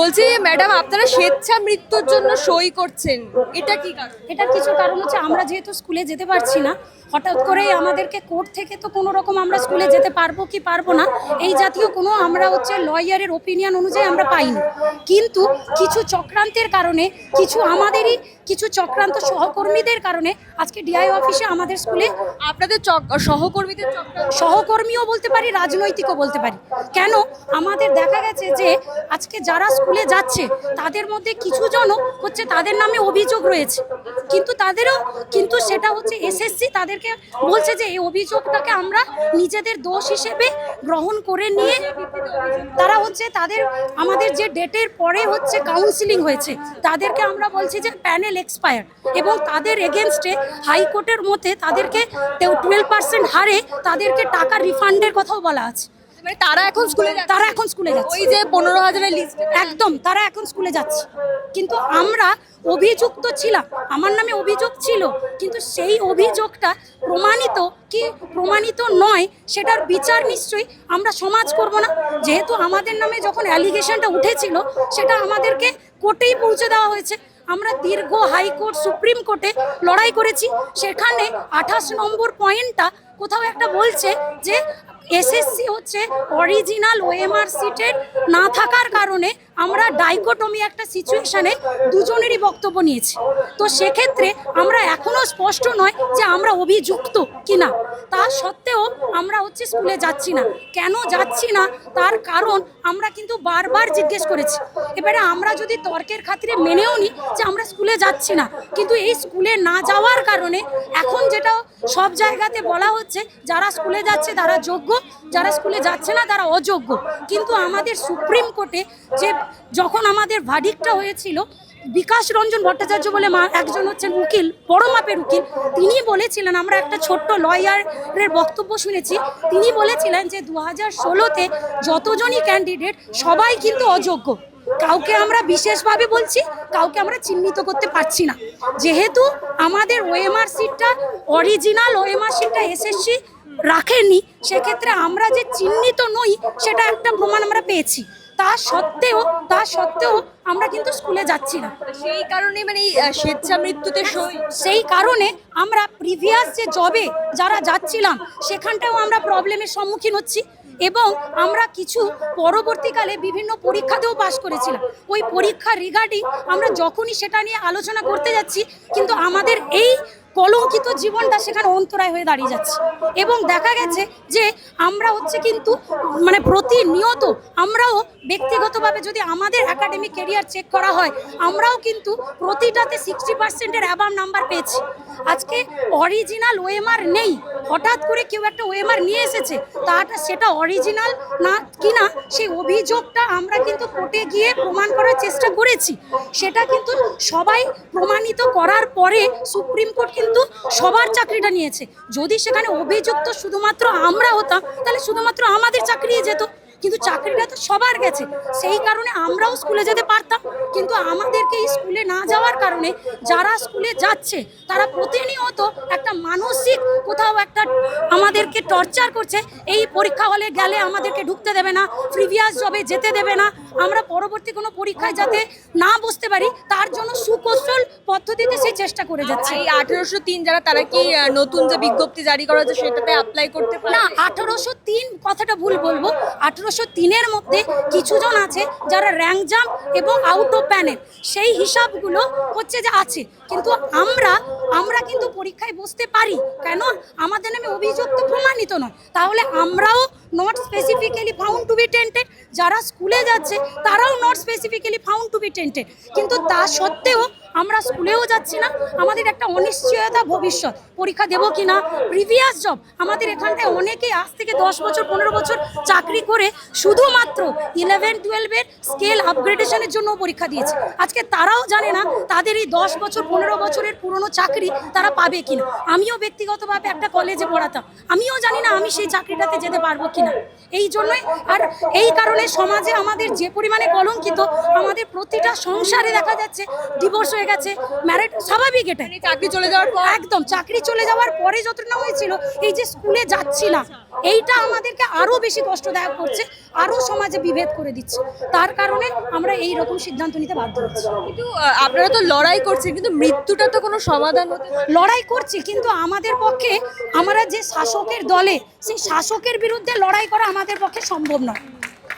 বলছি, ম্যাডাম, আপনারা স্বেচ্ছা মৃত্যুর জন্য সই করছেন। এটা কি এটার কিছু কারণ হচ্ছে, আমরা যেহেতু স্কুলে যেতে পারছি না, হঠাৎ করেই আমাদেরকে কোর্ট থেকে তো কোনো রকম আমরা স্কুলে যেতে পারব কি পারব না, এই জাতীয় কোনো আমরা হচ্ছে লয়ারের ওপিনিয়ন অনুযায়ী আমরা পাইনি। কিন্তু কিছু চক্রান্তের কারণে কিছু আমাদেরই কিছু চক্রান্ত সহকর্মীদের কারণে আজকে ডিআই অফিসে আমাদের স্কুলে আপনাদের চক- সহকর্মীদের সহকর্মীও বলতে পারি রাজনৈতিকও বলতে পারি। কেন? আমাদের দেখা গেছে যে আজকে যারা স্কুলে যাচ্ছে তাদের মধ্যে কিছু জন হচ্ছে তাদের নামে অভিযোগ রয়েছে। কিন্তু তাদেরও কিন্তু সেটা হচ্ছে এসএসসি তাদেরকে বলছে যে এই অভিযোগটাকে আমরা নিজেদের দোষ হিসেবে গ্রহণ করে নিয়ে তারা হচ্ছে তাদের আমাদের যে ডেটের পরে হচ্ছে কাউন্সিলিং হয়েছে তাদেরকে আমরা বলছি যে প্যানেল এক্সপায়ার এবং তাদের এগেনস্টে হাইকোর্টের মধ্যে তাদেরকে টুয়েলভ পার্সেন্ট হারে তাদেরকে টাকা রিফান্ডের কথাও বলা আছে। মানে তারা এখন স্কুলে তারা এখন স্কুলে যাচ্ছে। ওই যে পনেরো হাজারের লিস্ট একদম তারা এখন স্কুলে যাচ্ছে। কিন্তু আমরা অভিযুক্ত ছিলাম। আমার নামে অভিযোগ ছিল কিন্তু সেই অভিযোগটা প্রমাণিত কি প্রমাণিত নয় সেটার বিচার নিশ্চয়ই আমরা সমাজ করব না। যেহেতু আমাদের নামে যখন অ্যালিগেশনটা উঠেছিল সেটা আমাদেরকে কোর্টেই পৌঁছে দেওয়া হয়েছে। আমরা দীর্ঘ হাইকোর্ট সুপ্রিম কোর্টে লড়াই করেছি। সেখানে আঠাশ নম্বর পয়েন্টটা কোথাও একটা বলছে যে এসএসসি হচ্ছে অরিজিনাল ওএমআর সিটের না থাকার কারণে আমরা ডাইকোটমি একটা সিচুয়েশনে দুজনেরই বক্তব্য নিয়েছি। তো সেক্ষেত্রে আমরা এখনও স্পষ্ট নয় যে আমরা অভিযুক্ত কিনা। তা সত্ত্বেও আমরা হচ্ছে স্কুলে যাচ্ছি না। কেন যাচ্ছি না? তার কারণ আমরা কিন্তু বারবার জিজ্ঞেস করেছি। এবারে আমরা যদি তর্কের খাতিরে মেনেও নিই যে আমরা স্কুলে যাচ্ছি না, কিন্তু এই স্কুলে না যাওয়ার কারণে এখন যেটা সব জায়গাতে বলা হচ্ছে যারা স্কুলে যাচ্ছে তারা যোগ্য, যারা স্কুলে যাচ্ছে না তারা অযোগ্য। কিন্তু আমাদের সুপ্রিম কোর্টে যে যখন আমাদের ভার্ডিকটা হয়েছিল, বিকাশ রঞ্জন ভট্টাচার্য বলে মা একজন হচ্ছেন উকিল বড় মাপের উকিল, তিনি বলেছিলেন, আমরা একটা ছোট্ট লয়ারের বক্তব্য শুনেছি, তিনি বলেছিলেন যে দু হাজার ষোলোতে যতজনই ক্যান্ডিডেট সবাই কিন্তু অযোগ্য। কাউকে আমরা বিশেষভাবে বলছি কাউকে আমরা চিহ্নিত করতে পারছি না। যেহেতু আমাদের ওএমআর সিটটা অরিজিনাল ওএমআর সিটটা এসএসসি রাখেনি সেক্ষেত্রে আমরা যে চিহ্নিত নই সেটা একটা প্রমাণ আমরা পেয়েছি। তা সত্ত্বেও তা সত্ত্বেও আমরা কিন্তু স্কুলে যাচ্ছি না। সেই কারণে মানে এই, স্বেচ্ছা মৃত্যুতে সেই কারণে আমরা প্রিভিয়াস যে জবে যারা যাচ্ছিলাম সেখানটাও আমরা প্রবলেমের সম্মুখীন হচ্ছি। এবং আমরা কিছু পরবর্তীকালে বিভিন্ন পরীক্ষাতেও পাশ করেছিলাম। ওই পরীক্ষা রিগার্ডিং আমরা যখনই সেটা নিয়ে আলোচনা করতে যাচ্ছি, কিন্তু আমাদের এই কলঙ্কিত জীবনটা সেখানে অন্তরায় হয়ে দাঁড়িয়ে যাচ্ছে। এবং দেখা গেছে যে আমরা হচ্ছে কিন্তু মানে প্রতিনিয়ত আমরাও ব্যক্তিগতভাবে যদি আমাদের একাডেমিক কেরিয়ার চেক করা হয়, আমরাও কিন্তু প্রতিটাতে সিক্সটি পার্সেন্টের অ্যাবাম নাম্বার পেয়েছি। আজকে অরিজিনাল ওয়েমার নেই। হঠাৎ করে কেউ একটা ওয়েমার নিয়ে এসেছে তাটা সেটা অরিজিনাল না কি না সেই অভিযোগটা আমরা কিন্তু কোর্টে গিয়ে প্রমাণ করার চেষ্টা করেছি। সেটা কিন্তু সবাই প্রমাণিত করার পরে সুপ্রিম কোর্ট কিন্তু সবার চাকরিটা নিয়েছে। যদি সেখানে অভিযুক্ত শুধুমাত্র আমরা হতাম, তাহলে শুধুমাত্র আমাদের চাকরি যেত। কিন্তু চাকরিটা তো সবার গেছে। সেই কারণে আমরাও স্কুলে যেতে পারতাম। কিন্তু আমাদেরকে স্কুলে না যাওয়ার কারণে যারা স্কুলে যাচ্ছে, তারা প্রতিনিয়ত একটা মানসিক কোথাও একটা আমাদেরকে টর্চার করছে। এই পরীক্ষা হলে গেলে আমাদেরকে ঢুকতে দেবে না প্রিভিয়াস জবে যেতে দেবে না। আমরা পরবর্তী কোনো পরীক্ষায় যাতে না বসতে পারি তার জন্য সুকৌশল পদ্ধতিতে সেই চেষ্টা করে যাচ্ছে। এই আঠেরোশো তিন যারা তারা কি নতুন যে বিজ্ঞপ্তি জারি করা হচ্ছে সেটাতে অ্যাপ্লাই করতে পারে? না আঠারোশো তিন কথাটা ভুল বলব। আঠারোশো তিনের মধ্যে কিছুজন আছে যারা র্যাঙ্ক জাম্প এবং আউট অফ প্যানেল সেই হিসাবগুলো হচ্ছে যে আছে। কিন্তু আমরা আমরা কিন্তু পরীক্ষায় বসতে পারি। কেন? আমাদের নামে অভিযোগ তো প্রমাণিত নয়। তাহলে আমরাও not specifically found to be tainted যারা স্কুলে যাচ্ছে তারাও not specifically found to be tainted কিন্তু তা সত্ত্বেও আমরা স্কুলেও যাচ্ছি না, আমাদের একটা অনিশ্চয়তা ভবিষ্যৎ। পরীক্ষা দেবো কি না? প্রিভিয়াস জব আমাদের এখানটায় অনেকেই আজ থেকে দশ বছর, পনেরো বছর চাকরি করে শুধুমাত্র ইলেভেন টুয়েলভের স্কেল আপগ্রেডেশনের জন্য পরীক্ষা দিয়েছে। আজকে তারাও জানে না তাদের এই দশ বছর, পনেরো বছরের পুরনো চাকরি তারা পাবে কিনা আমিও ব্যক্তিগতভাবে একটা কলেজে পড়াতাম। আমিও জানি না আমি সেই চাকরিটাতে যেতে পারব কিনা এই জন্যই আর এই কারণে সমাজে আমাদের যে পরিমাণে কলঙ্কিত, আমাদের প্রতিটা সংসারে দেখা যাচ্ছে ডিভোর্স হয়ে হয়ে গেছে ম্যারিড স্বাভাবিক এটা মানে চাকরি চলে যাওয়ার পর? একদম চাকরি চলে যাওয়ার পরে যতটা হয়েছিল এই যে স্কুলে যাচ্ছি না এইটা আমাদেরকে আরও বেশি কষ্টদায়ক করছে আরও সমাজে বিভেদ করে দিচ্ছে। তার কারণে আমরা এই রকম সিদ্ধান্ত নিতে বাধ্য হচ্ছি। কিন্তু আপনারা তো লড়াই করছেন কিন্তু মৃত্যুটা তো কোনো সমাধান। লড়াই করছি কিন্তু আমাদের পক্ষে আমরা যে শাসকের দলে সেই শাসকের বিরুদ্ধে লড়াই করা আমাদের পক্ষে সম্ভব নয়।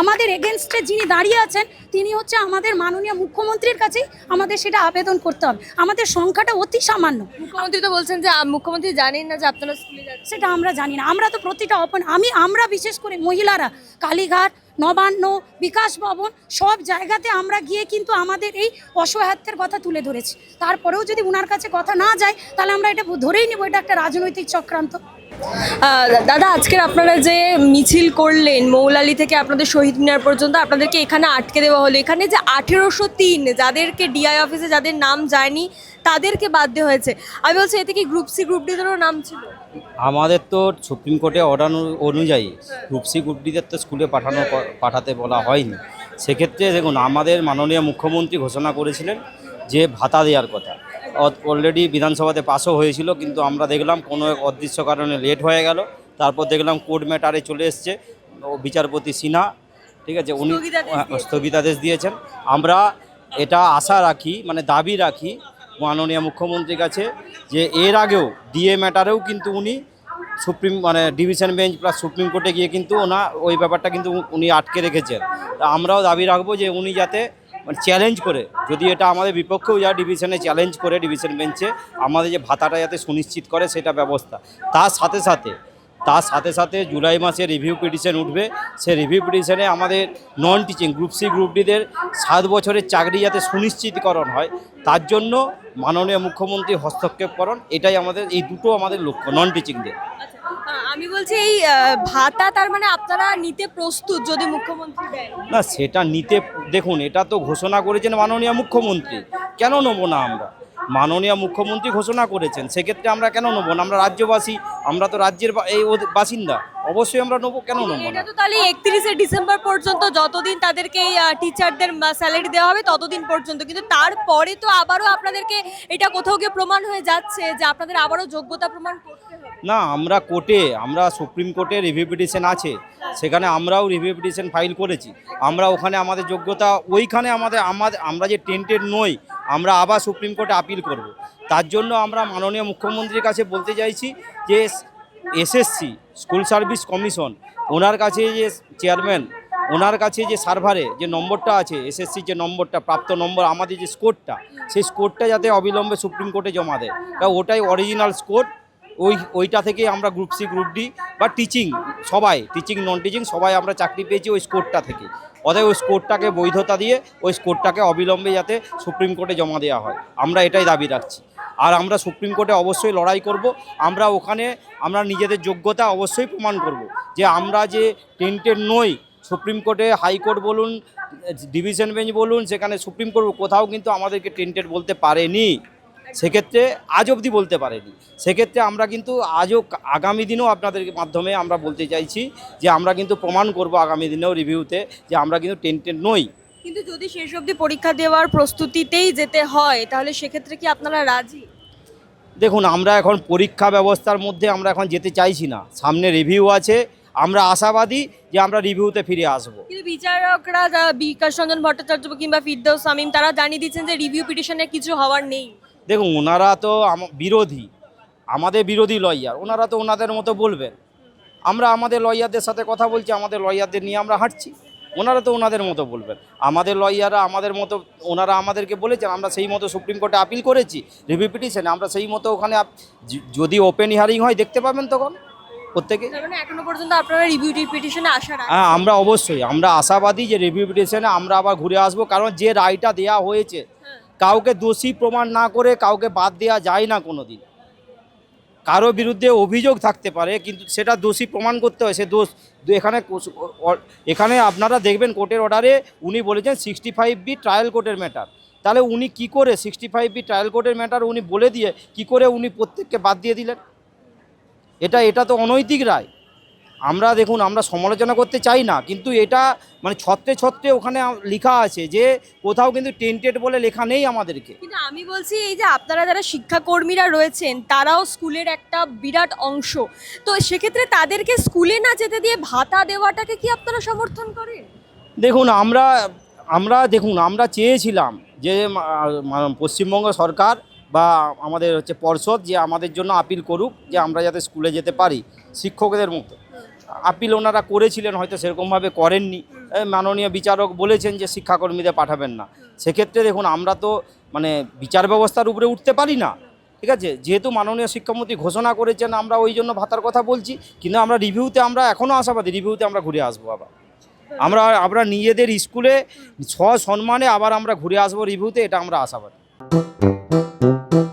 আমাদের এগেনস্টে যিনি দাঁড়িয়ে আছেন তিনি হচ্ছে আমাদের মাননীয় মুখ্যমন্ত্রীর কাছেই আমাদের সেটা আবেদন করতে হবে। আমাদের সংখ্যাটা অতি সামান্য। মুখ্যমন্ত্রী তো বলছেন যে মুখ্যমন্ত্রী জানেন না যে আপনারা স্কুলে সেটা আমরা জানি না। আমরা তো প্রতিটা অপন আমি আমরা বিশেষ করে মহিলারা কালীঘাট নবান্ন, বিকাশ ভবন, সব জায়গাতে আমরা গিয়ে কিন্তু আমাদের এই অসহায়ত্বের কথা তুলে ধরেছি। তারপরেও যদি উনার কাছে কথা না যায়, তাহলে আমরা এটা ধরেই নেব, এটা একটা রাজনৈতিক চক্রান্ত। দাদা, আজকের আপনারা যে মিছিল করলেন মৌলালি থেকে আপনাদের শহীদ মিনার পর্যন্ত, আপনাদেরকে এখানে আটকে দেওয়া হলো। এখানে যে আঠেরোশো তিন, যাদেরকে ডিআই অফিসে যাদের নাম যায়নি, তাদেরকে বাদ দেওয়া হয়েছে। আমি বলছি, এতে কি গ্রুপ সি গ্রুপ ডিদেরও নাম ছিল? আমাদের তো সুপ্রিম কোর্টে অর্ডার অনুযায়ী গ্রুপ গুড্ডিদের তো স্কুলে পাঠানো পাঠাতে বলা হয়নি। সেক্ষেত্রে দেখুন আমাদের মাননীয় মুখ্যমন্ত্রী ঘোষণা করেছিলেন যে ভাতা দেওয়ার কথা। অলরেডি বিধানসভাতে পাসও হয়েছিল কিন্তু আমরা দেখলাম কোনো এক অদৃশ্য কারণে লেট হয়ে গেল। তারপর দেখলাম কোর্ট ম্যাটারে চলে এসছে বিচারপতি সিনহা ঠিক আছে উনি হ্যাঁ। স্থগিতাদেশ দিয়েছেন। আমরা এটা আশা রাখি মানে দাবি রাখি মাননীয় মুখ্যমন্ত্রীর কাছে যে এর আগেও ডিএ ম্যাটারেও কিন্তু উনি সুপ্রিম মানে ডিভিশন বেঞ্চ প্লাস সুপ্রিম কোর্টে গিয়ে কিন্তু ওনা, ওই ব্যাপারটা কিন্তু উনি আটকে রেখেছেন। তা আমরাও দাবি রাখব যে উনি যাতে মানে চ্যালেঞ্জ করে, যদি এটা আমাদের বিপক্ষেও যায় ডিভিশনে চ্যালেঞ্জ করে ডিভিশন বেঞ্চে, আমাদের যে ভাতাটা যাতে সুনিশ্চিত করে সেটা ব্যবস্থা। তার সাথে সাথে তার সাথে সাথে জুলাই মাসে রিভিউ পিটিশন উঠবে। সে রিভিউ পিটিশনে আমাদের non teaching group C group ডিদের সাত বছরের চাকরি যাতে সুনিশ্চিতকরণ হয় তার জন্য মাননীয় মুখ্যমন্ত্রী হস্তক্ষেপকরণ এটাই আমাদের এই দুটো আমাদের লক্ষ্য নন টিচিংদের আচ্ছা, আমি বলছি এই ভাতা তার মানে আপনারা নিতে প্রস্তুত যদি মুখ্যমন্ত্রী দেন? না সেটা নিতে দেখুন এটা তো ঘোষণা করেছেন মাননীয় মুখ্যমন্ত্রী। কেন নেব না আমরা? মাননীয় মুখ্যমন্ত্রী ঘোষণা করেছেন সেক্ষেত্রে আমরা কেন নেব না? আমরা রাজ্যবাসী আমরা তো রাজ্যের এই বাসিন্দা অবশ্যই আমরা নেব কেন নেব এটা না তো তাহলে একত্রিশে ডিসেম্বর পর্যন্ত যতদিন তাদেরকে টিচারদের স্যালারি দেওয়া হবে ততদিন পর্যন্ত। কিন্তু তারপরে তো আবারও আপনাদেরকে এটা কোথাও গিয়ে প্রমাণ হয়ে যাচ্ছে যে আপনাদের আবারও যোগ্যতা প্রমাণ করতে হবে। না আমরা কোর্টে আমরা সুপ্রিম কোর্টে রিভিউ পিটিশন আছে সেখানে আমরাও রিভিউ পিটিশন ফাইল করেছি। আমরা ওখানে আমাদের যোগ্যতা ওইখানে আমাদের আমাদের আমরা যে টেন্টেড নই আমরা আবার সুপ্রিম কোর্টে আপিল করব। তার জন্য আমরা মাননীয় মুখ্যমন্ত্রীর কাছে বলতে চাইছি যে এসএসসি, স্কুল সার্ভিস কমিশন, ওনার কাছে যে চেয়ারম্যান, ওনার কাছে যে সার্ভারে যে নম্বরটা আছে, এসএসসির যে নম্বরটা, প্রাপ্ত নম্বর, আমাদের যে স্কোরটা, সেই স্কোরটা যাতে অবিলম্বে সুপ্রিম কোর্টে জমা দেয়। কারণ ওটাই অরিজিনাল স্কোর, ওই, ওইটা থেকে আমরা গ্রুপ সি, গ্রুপ ডি বা টিচিং সবাই, টিচিং নন টিচিং সবাই আমরা চাকরি পেয়েছি ওই স্কোরটা থেকে। অতএব ওই স্কোরটাকে বৈধতা দিয়ে ওই স্কোরটাকে অবিলম্বে যাতে সুপ্রিম কোর্টে জমা দেওয়া হয়। আমরা এটাই দাবি রাখছি। আর আমরা সুপ্রিম কোর্টে অবশ্যই লড়াই করব। আমরা ওখানে আমরা নিজেদের যোগ্যতা অবশ্যই প্রমাণ করব যে আমরা যে টেন্টেড নই, সুপ্রিম কোর্টে হাইকোর্ট বলুন, ডিভিশন বেঞ্চ বলুন, সেখানে সুপ্রিম কোর্ট কোথাও কিন্তু আমাদেরকে টেন্টেড বলতে পারেনি। সেক্ষেত্রে আজ অবধি বলতে পারেনি। সেক্ষেত্রে আমরা কিন্তু আজও আগামী দিনেও আপনাদের মাধ্যমে আমরা বলতে চাইছি যে আমরা কিন্তু প্রমাণ করব আগামী দিনেও রিভিউতে যে আমরা কিন্তু টেন্টেড নই। কিন্তু যদি শেষ অবধি পরীক্ষা দেওয়ার প্রস্তুতিতেই যেতে হয় তাহলে সেক্ষেত্রে কি আপনারা রাজি? দেখুন আমরা এখন পরীক্ষা ব্যবস্থার মধ্যে আমরা এখন যেতে চাইছি না। সামনে রিভিউ আছে। আমরা আশাবাদী যে আমরা রিভিউতে ফিরে আসব। কিন্তু বিচারকরা বিকাশ রঞ্জন ভট্টাচার্য কিংবা ফিরদৌস সামিম তারা জানিয়ে দিচ্ছেন যে রিভিউ পিটিশনে কিছু হওয়ার নেই। দেখুন ওনারা তো বিরোধী। আমাদের বিরোধী লয়ার ওনারা তো ওনাদের মতো বলবেন। আমরা আমাদের লয়ারদের সাথে কথা বলছি আমাদের লয়ারদের নিয়ে আমরা হাঁটছি। ওনারা তো ওনাদের মতো বলবেন। আমাদের লয়াররা আমাদের মতো ওনারা আমাদেরকে বলেছেন আমরা সেই মতো সুপ্রিম কোর্টে আপিল করেছি রিভিউ পিটিশনে আমরা সেই মতো ওখানে যদি ওপেন হিয়ারিং হয় দেখতে পাবেন তখন প্রত্যেকে। মানে এখনও পর্যন্ত আপনারা রিভিউ পিটিশনে হ্যাঁ আমরা অবশ্যই আমরা আশাবাদী যে রিভিউ পিটিশনে আমরা আবার ঘুরে আসব কারণ যে রায়টা দেয়া হয়েছে কাউকে দোষী প্রমাণ না করে কাউকে বাদ দেওয়া যায় না কোনো দিন কারও বিরুদ্ধে অভিযোগ থাকতে পারে, কিন্তু সেটা দোষী প্রমাণ করতে হয়। সে দোষ, এখানে এখানে আপনারা দেখবেন কোর্টের অর্ডারে উনি বলেছেন সিক্সটি ফাইভ বি ট্রায়াল কোর্টের ম্যাটার তাহলে উনি কি করে সিক্সটি ফাইভ বি ট্রায়াল কোর্টের ম্যাটার উনি বলে দিয়ে কি করে উনি প্রত্যেককে বাদ দিয়ে দিলেন? এটা এটা তো অনৈতিক রায়। আমরা দেখুন আমরা সমালোচনা করতে চাই না কিন্তু এটা মানে ছত্রে ছত্রে ওখানে লেখা আছে যে কোথাও কিন্তু টেন্টেড বলে লেখা নেই আমাদেরকে। কিন্তু আমি বলছি এই যে আপনারা যারা শিক্ষাকর্মীরা রয়েছেন তারাও স্কুলের একটা বিরাট অংশ। তো সেক্ষেত্রে তাদেরকে স্কুলে না যেতে দিয়ে ভাতা দেওয়াটাকে কি আপনারা সমর্থন করেন? দেখুন আমরা আমরা দেখুন আমরা চেয়েছিলাম যে পশ্চিমবঙ্গ সরকার বা আমাদের হচ্ছে পর্ষদ যে আমাদের জন্য আপিল করুক যে আমরা যাতে স্কুলে যেতে পারি শিক্ষকদের মতো। আপিল ওনারা করেছিলেন, হয়তো সেরকমভাবে করেননি। মাননীয় বিচারক বলেছেন যে শিক্ষাকর্মীদের পাঠাবেন না। সেক্ষেত্রে দেখুন, আমরা তো মানে বিচার ব্যবস্থার উপরে উঠতে পারি না। ঠিক আছে? যেহেতু মাননীয় শিক্ষামন্ত্রী ঘোষণা করেছেন, আমরা ওই জন্য ভাতার কথা বলছি। কিন্তু আমরা রিভিউতে আমরা এখনও আশাবাদী, রিভিউতে আমরা ঘুরে আসব আবার। আমরা আমরা নিজেদের স্কুলে সসম্মানে আবার আমরা ঘুরে আসব রিভিউতে, এটা আমরা আশাবাদী। Thank you.